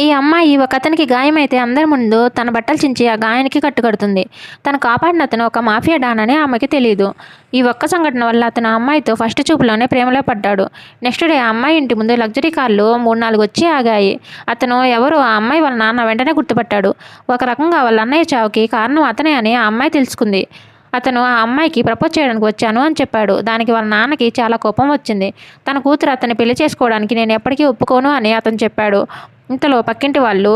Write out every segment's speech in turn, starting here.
ఈ అమ్మాయి ఒక అతనికి గాయమైతే అందరి ముందు తన బట్టలు చించి ఆ గాయానికి కట్టుకడుతుంది. తను కాపాడిన అతను ఒక మాఫియా డాన్ అని ఆమెకి తెలియదు ఈ ఒక్క సంఘటన వల్ల అతను అమ్మాయితో ఫస్ట్ చూపులోనే ప్రేమలో పడ్డాడు. నెక్స్ట్ డే ఆ అమ్మాయి ఇంటి ముందు లగ్జరీ కార్లు మూడు నాలుగు వచ్చి ఆగాయి. అతను ఎవరు ఆ అమ్మాయి వాళ్ళ నాన్న వెంటనే గుర్తుపట్టాడు. ఒక రకంగా వాళ్ళ అన్నయ్య చావుకి కారణం అతనే అని ఆ అమ్మాయి తెలుసుకుంది. అతను ఆ అమ్మాయికి ప్రపోజ్ చేయడానికి వచ్చాను అని చెప్పాడు. దానికి వాళ్ళ నాన్నకి చాలా కోపం వచ్చింది. తన కూతురు అతన్ని పెళ్ళి చేసుకోవడానికి నేను ఎప్పటికీ ఒప్పుకోను అని అతను చెప్పాడు. ఇంతలో పక్కింటి వాళ్ళు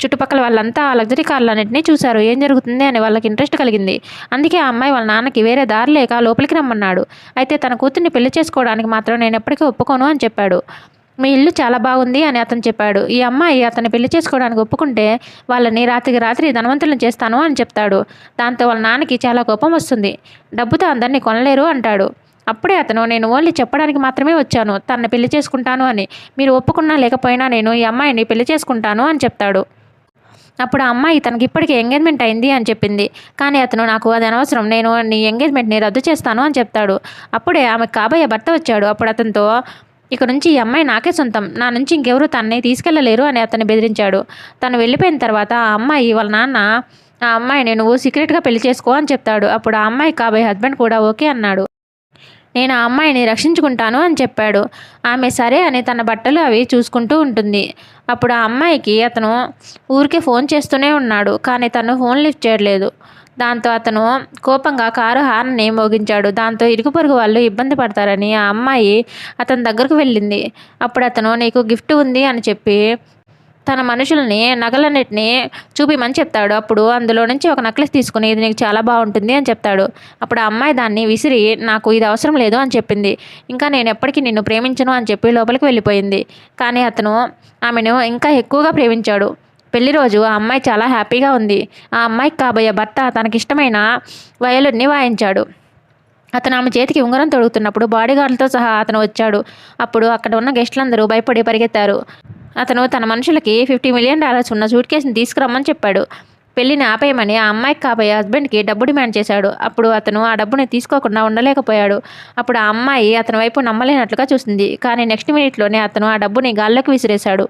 చుట్టుపక్కల వాళ్ళంతా ఆ లగ్జరీ కార్లన్నింటినీ చూశారు. ఏం జరుగుతుంది అని వాళ్ళకి ఇంట్రెస్ట్ కలిగింది. అందుకే ఆ అమ్మాయి వాళ్ళ నాన్నకి వేరే దారి లేక లోపలికి రమ్మన్నాడు. అయితే తన కూతుర్ని పెళ్ళి చేసుకోవడానికి మాత్రం నేను ఎప్పటికీ ఒప్పుకోను అని చెప్పాడు. మీ ఇల్లు చాలా బాగుంది అని అతను చెప్పాడు. ఈ అమ్మాయి అతన్ని పెళ్ళి చేసుకోవడానికి ఒప్పుకుంటే వాళ్ళని రాత్రికి రాత్రి ధనవంతులను చేస్తాను అని చెప్తాడు. దాంతో వాళ్ళ నాన్నకి చాలా కోపం వస్తుంది. డబ్బుతో అందరినీ కొనలేరు అంటాడు. అప్పుడే అతను నేను ఓన్లీ చెప్పడానికి మాత్రమే వచ్చాను. తనని పెళ్ళి చేసుకుంటాను అని. మీరు ఒప్పుకున్నా లేకపోయినా నేను ఈ అమ్మాయిని పెళ్ళి చేసుకుంటాను అని చెప్తాడు. అప్పుడు ఆ అమ్మాయి తనకి ఇప్పటికే ఎంగేజ్మెంట్ అయింది అని చెప్పింది. కానీ అతను నాకు అది అనవసరం. నేను నీ ఎంగేజ్మెంట్ని రద్దు చేస్తాను అని చెప్తాడు. అప్పుడే ఆమె కాబోయే భర్త వచ్చాడు. అప్పుడు అతనితో ఇక నుంచి ఈ అమ్మాయి నాకే సొంతం. నా నుంచి ఇంకెవరూ తనని తీసుకెళ్ళలేరు అని అతన్ని బెదిరించాడు. తను వెళ్ళిపోయిన తర్వాత ఆ అమ్మాయి వాళ్ళ నాన్న ఆ అమ్మాయిని నువ్వు సీక్రెట్గా పెళ్ళి చేసుకో అని చెప్తాడు. అప్పుడు ఆ అమ్మాయి కాబోయే హస్బెండ్ కూడా ఓకే అన్నాడు. నేను ఆ అమ్మాయిని రక్షించుకుంటాను అని చెప్పాడు. ఆమె సరే అని తన బట్టలు అవి చూసుకుంటూ ఉంటుంది. అప్పుడు ఆ అమ్మాయికి అతను ఊరికే ఫోన్ చేస్తూనే ఉన్నాడు. కానీ తను ఫోన్ లిఫ్ట్ చేయలేదు దాంతో అతను కోపంగా కారు హార్న్ని మోగించాడు. దాంతో ఇరుగు పొరుగు వాళ్ళు ఇబ్బంది పడతారని ఆ అమ్మాయి అతని దగ్గరకు వెళ్ళింది. అప్పుడు అతను నీకు గిఫ్ట్ ఉంది అని చెప్పి తన మనుషుల్ని నగలన్నిటిని చూపిమని చెప్తాడు. అప్పుడు అందులో నుంచి ఒక నెక్లెస్ తీసుకుని ఇది నీకు చాలా బాగుంటుంది అని చెప్తాడు. అప్పుడు ఆ అమ్మాయి దాన్ని విసిరి నాకు ఇది అవసరం లేదు అని చెప్పింది. ఇంకా నేను ఎప్పటికీ నిన్ను ప్రేమించను అని చెప్పి లోపలికి వెళ్ళిపోయింది. కానీ అతను ఆమెను ఇంకా ఎక్కువగా ప్రేమించాడు. పెళ్ళి రోజు ఆ అమ్మాయి చాలా హ్యాపీగా ఉంది. ఆ అమ్మాయికి కాబోయే భర్త తనకిష్టమైన వయలుని వాయించాడు. అతను ఆమె చేతికి ఉంగరం తొడుగుతున్నప్పుడు బాడీగార్డులతో సహా అతను వచ్చాడు. అప్పుడు అక్కడ ఉన్న గెస్టులందరూ భయపడి పరిగెత్తారు. అతను తన మనుషులకి ఫిఫ్టీ మిలియన్ డాలర్స్ ఉన్న సూట్ కేసుని తీసుకురమ్మని చెప్పాడు. పెళ్ళిని ఆపేయమని ఆ అమ్మాయికి కాబోయే హస్బెండ్కి డబ్బు డిమాండ్ చేశాడు. అప్పుడు అతను ఆ డబ్బుని తీసుకోకుండా ఉండలేకపోయాడు. అప్పుడు ఆ అమ్మాయి అతని వైపు నమ్మలేనట్లుగా చూసింది. కానీ నెక్స్ట్ మినిట్లోనే అతను ఆ డబ్బుని గాల్లోకి విసిరేశాడు.